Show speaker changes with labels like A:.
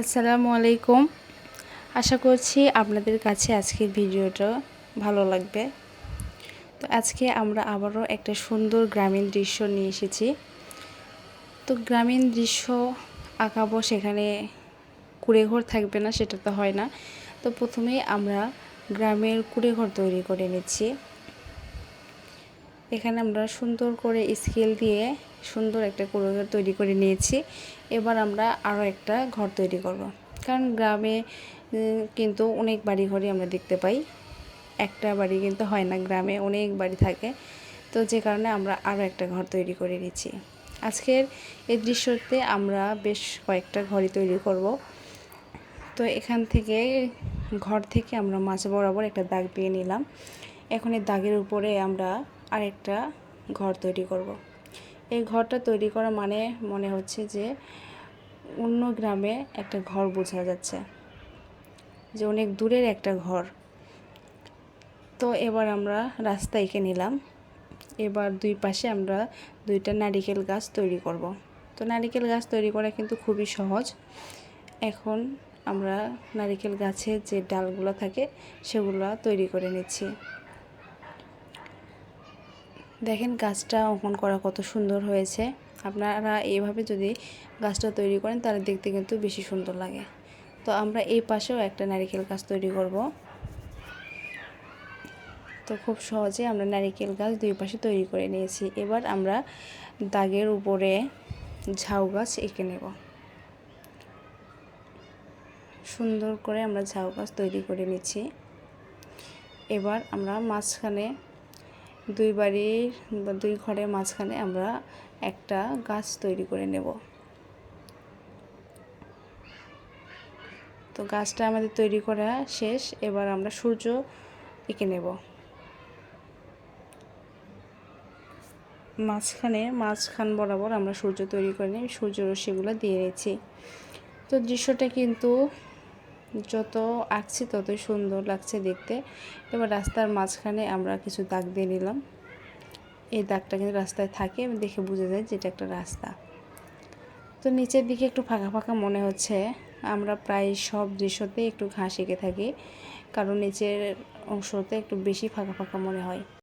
A: আসসালামু আলাইকুম। আশা করছি আপনাদের কাছে আজকের ভিডিওটা ভালো লাগবে। তো আজকে আমরা আবারও একটা সুন্দর গ্রামীণ দৃশ্য নিয়ে এসেছি। তো গ্রামীণ দৃশ্য আঁকাবো সেখানে কুড়েঘর থাকবে না, সেটা তো হয় না। তো প্রথমেই আমরা গ্রামের কুড়েঘর তৈরি করে নিচ্ছি। এখানে আমরা সুন্দর করে স্কেল দিয়ে সুন্দর একটা কুড়েঘর তৈরি করে নিয়েছি। এবার আমরা আরও একটা ঘর তৈরি করব। কারণ গ্রামে কিন্তু অনেক বাড়ি ঘরই আমরা দেখতে পাই। একটা বাড়ি কিন্তু হয় না, গ্রামে অনেক বাড়ি থাকে। তো যে কারণে আমরা আরও একটা ঘর তৈরি করে নিয়েছি। আজকের এই দৃশ্যতে আমরা বেশ কয়েকটা ঘরই তৈরি করব। তো এখান থেকে, ঘর থেকে আমরা মাছ বরাবর একটা দাগ পেয়ে নিলাম। এখন এই দাগের উপরে আমরা আরেকটা ঘর তৈরি করব। এই ঘরটা তৈরি করা মানে মনে হচ্ছে যে অন্য গ্রামে একটা ঘর বোঝা যাচ্ছে, যে অনেক দূরের একটা ঘর তো এবার আমরা রাস্তা এঁকে নিলাম এবার দুই পাশে আমরা দুইটা নারিকেল গাছ তৈরি করব। তো নারিকেল গাছ তৈরি করা কিন্তু খুবই সহজ এখন আমরা নারিকেল গাছের যে ডালগুলো থাকে, সেগুলো তৈরি করে নিচ্ছি দেখেন গাছটা অঙ্কন করা কত সুন্দর হয়েছে। আপনারা এইভাবে যদি গাছটা তৈরি করেন, তাহলে দেখতে কিন্তু বেশি সুন্দর লাগে। তো আমরা এই পাশেও একটা নারিকেল গাছ তৈরি করব। তো খুব সহজে আমরা নারিকেল গাছ দুই পাশে তৈরি করে নিয়েছি। এবার আমরা দাগের উপরে ঝাউ গাছ এঁকে নেব। সুন্দর করে আমরা ঝাউ গাছ তৈরি করে নিচ্ছি। এবার আমরা মাঝখানে দুই বাড়ির বা দুই ঘরের মাঝখানে আমরা একটা গাছ তৈরি করে নেব। তো গাছটা আমাদের তৈরি করা শেষ, এবার আমরা সূর্য এঁকে নেব। মাঝখানে, মাঝখান বরাবর আমরা সূর্য তৈরি করে নিই, সূর্য রশ্মিগুলো দিয়ে নিচ্ছি। তো দৃশ্যটা কিন্তু যত আঁকছি ততই সুন্দর লাগছে দেখতে। এবার রাস্তার মাঝখানে আমরা কিছু দাগ দিয়ে নিলাম। এই দাগটা কিন্তু রাস্তায় থাকে দেখে বোঝা যায় যে এটা একটা রাস্তা। তো নিচের দিকে একটু ফাঁকা ফাঁকা মনে হচ্ছে। আমরা প্রায় সব দৃশ্যতে একটু ঘাস এঁকে থাকি, কারণ নিচের অংশতে একটু বেশি ফাঁকা ফাঁকা মনে হয়।